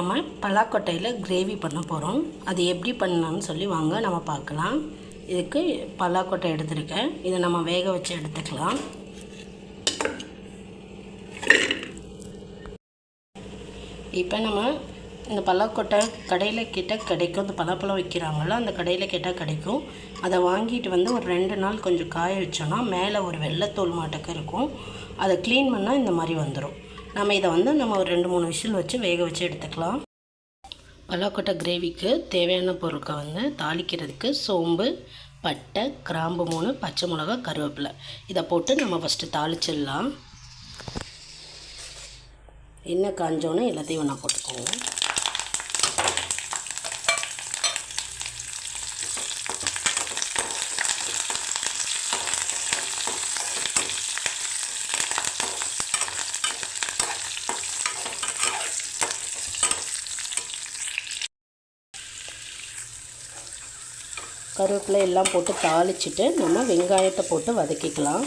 நம்ம பலாக்கொட்டையில் கிரேவி பண்ண போகிறோம் அது எப்படி பண்ணலாம்னு சொல்லி வாங்க நம்ம பார்க்கலாம். இதுக்கு பலாக்கொட்டை எடுத்திருக்கேன். இதை நம்ம வேக வச்சு எடுத்துக்கலாம். இப்போ நம்ம இந்த பலாக்கொட்டை கடையில் கேட்டால் கிடைக்கும். இந்த பலாப்பழம் வைக்கிறாங்களோ அந்த கடையில் கேட்டால் கிடைக்கும். அதை வாங்கிட்டு வந்து ஒரு ரெண்டு நாள் கொஞ்சம் காய வச்சோன்னா மேலே ஒரு வெள்ளைத்தோல் மாட்டக்க இருக்கும். அதை க்ளீன் பண்ணால் இந்த மாதிரி வந்துடும் நம்ம இதை வந்து நம்ம ஒரு ரெண்டு மூணு விசில் வச்சு வேக வச்சு எடுத்துக்கலாம். பலாக்கொட்டை கிரேவிக்கு தேவையான பொருட்கள் வந்து தாளிக்கிறதுக்கு சோம்பு பட்டை கிராம்பு மூணு பச்சை மிளகா கருவேப்பிலை. இதை போட்டு நம்ம ஃபஸ்ட்டு தாளிச்சிடலாம். எண்ணெய் காஞ்சோன்னே எல்லாத்தையும் ஒன்றா போட்டுக்கோங்க. கருவேப்பிலை எல்லாம் போட்டு தாளிச்சிட்டு நம்ம வெங்காயத்தை போட்டு வதக்கிக்கலாம்.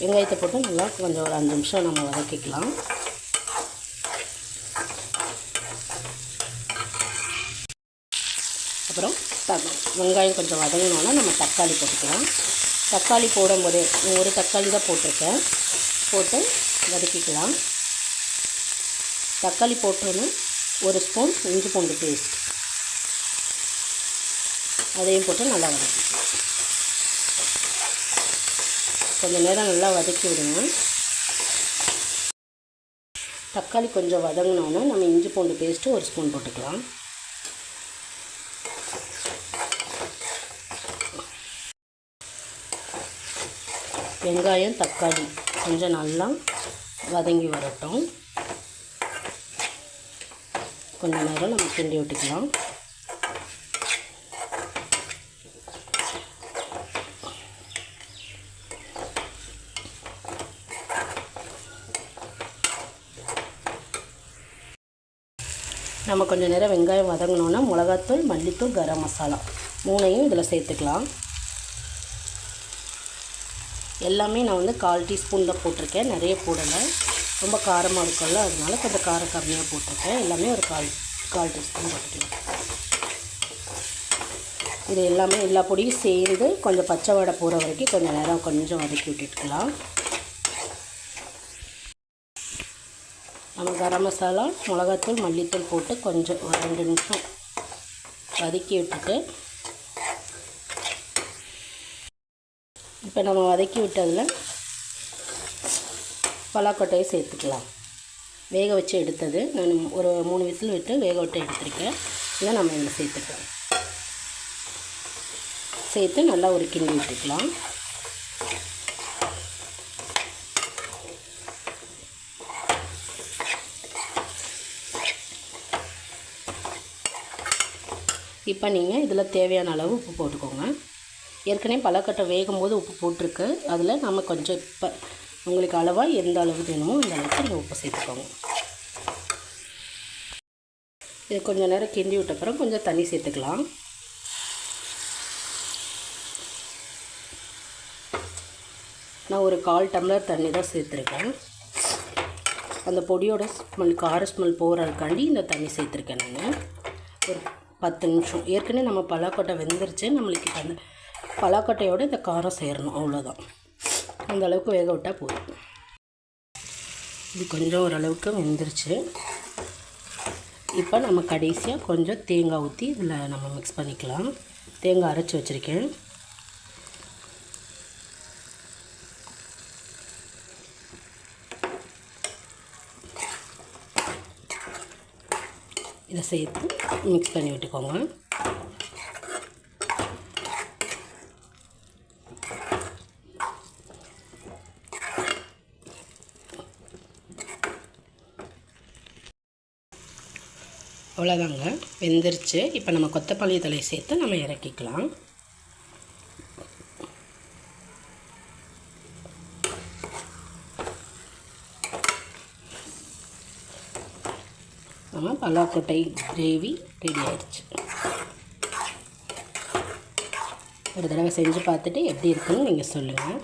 வெங்காயத்தை போட்டு நல்லா கொஞ்சம் ஒரு அஞ்சு நிமிஷம் நம்ம வதக்கிக்கலாம். அப்புறம் த வெங்காயம் கொஞ்சம் வதங்கினோன்னா நம்ம தக்காளி போட்டுக்கலாம். தக்காளி போடும்போது ஒரு தக்காளி தான் போட்டிருக்கேன். போட்டு வதக்கிக்கலாம். தக்காளி போட்டோன்னு ஒரு ஸ்பூன் இஞ்சி பூண்டு பேஸ்ட். அதையும் போட்டு நல்லா வதக்கிக்கலாம் கொஞ்சம் நேரம் நல்லா வதக்கி விடுங்க தக்காளி கொஞ்சம் வதங்கினோன்னா நம்ம இஞ்சி பூண்டு பேஸ்ட்டு ஒரு ஸ்பூன் போட்டுக்கலாம். வெங்காயம் தக்காளி கொஞ்சம் நல்லா வதங்கி வரட்டும். கொஞ்ச நேரம் நம்ம கிண்டி விட்டுக்கலாம். நம்ம கொஞ்சம் நேரம் வெங்காயம் வதங்கினோன்னா மிளகாத்தூள் மல்லித்தூள் கரம் மசாலா மூணையும் இதில் சேர்த்துக்கலாம். எல்லாமே நான் வந்து கால் டீஸ்பூன் தான் போட்டிருக்கேன். நிறைய போடலை. ரொம்ப காரமாக இருக்கும்ல அதனால கொஞ்சம் காரம் கம்மியாக போட்டிருக்கேன். எல்லாமே ஒரு கால் கால் டீஸ்பூன் போட்டுக்கலாம். இது எல்லாமே எல்லா பொடியும் சேர்ந்து கொஞ்சம் பச்சை வடை போகிற வரைக்கும் கொஞ்சம் நேரம் கொஞ்சம் வதக்கி விட்டுட்டுக்கலாம் நம்ம கரம் மசாலா மிளகாத்தூள் மல்லித்தூள் போட்டு கொஞ்சம் ஒரு ரெண்டு நிமிஷம் வதக்கி விட்டுட்டு இப்போ நம்ம வதக்கி விட்டதில் பலாக்கொட்டையை சேர்த்துக்கலாம். வேக வச்சு எடுத்தது நான் ஒரு மூணு விசில் விட்டு வேக விட்டு எடுத்திருக்கேன். இதை நம்ம இதில் சேர்த்துக்கலாம். சேர்த்து நல்லா ஒரு கிண்டி விட்டுக்கலாம் இப்போ நீங்கள் இதில் தேவையான அளவு உப்பு போட்டுக்கோங்க. ஏற்கனவே பழக்கட்டை வேகும் போது உப்பு போட்டிருக்கு. அதில் நம்ம கொஞ்சம் இப்போ உங்களுக்கு அளவாக எந்த அளவு வேணுமோ அந்த அளவுக்கு நீங்கள் உப்பு சேர்த்துக்கோங்க. இது கொஞ்சம் நேரம் கிண்டி விட்ட அப்புறம் கொஞ்சம் தண்ணி சேர்த்துக்கலாம். நான் ஒரு கால் டம்ளர் தண்ணி தான் சேர்த்துருக்கேன். அந்த பொடியோட ஸ்மெல் கார ஸ்மெல் போகிறதுக்காண்டி இந்த தண்ணி சேர்த்துருக்கேன் நான். ஒரு பத்து நிமிஷம். ஏற்கனவே நம்ம பலாக்கொட்டை வெந்துருச்சு. நம்மளுக்கு அந்த பலாக்கொட்டையோடு இந்த காரம் சேரணும். அவ்வளோதான் அந்த அளவுக்கு வேக விட்டால் போதும். இது கொஞ்சம் ஓரளவுக்கு வெந்துருச்சு. இப்போ நம்ம கடைசியாக கொஞ்சம் தேங்காய் ஊற்றி இதில் நம்ம மிக்ஸ் பண்ணிக்கலாம். தேங்காய் அரைச்சி வச்சுருக்கேன். இதை சேர்த்து மிக்ஸ் பண்ணி விட்டுக்கோங்க. அவ்வளோதாங்க வெந்துருச்சு. இப்போ நம்ம கொத்தப்பள்ளி தலையை சேர்த்து நம்ம இறக்கிக்கலாம். நம்ம பலாக்கொட்டை கிரேவி ரெடி ஆயிடுச்சு. ஒரு தடவை செஞ்சு பார்த்துட்டு எப்படி இருக்குன்னு நீங்கள் சொல்லுங்கள்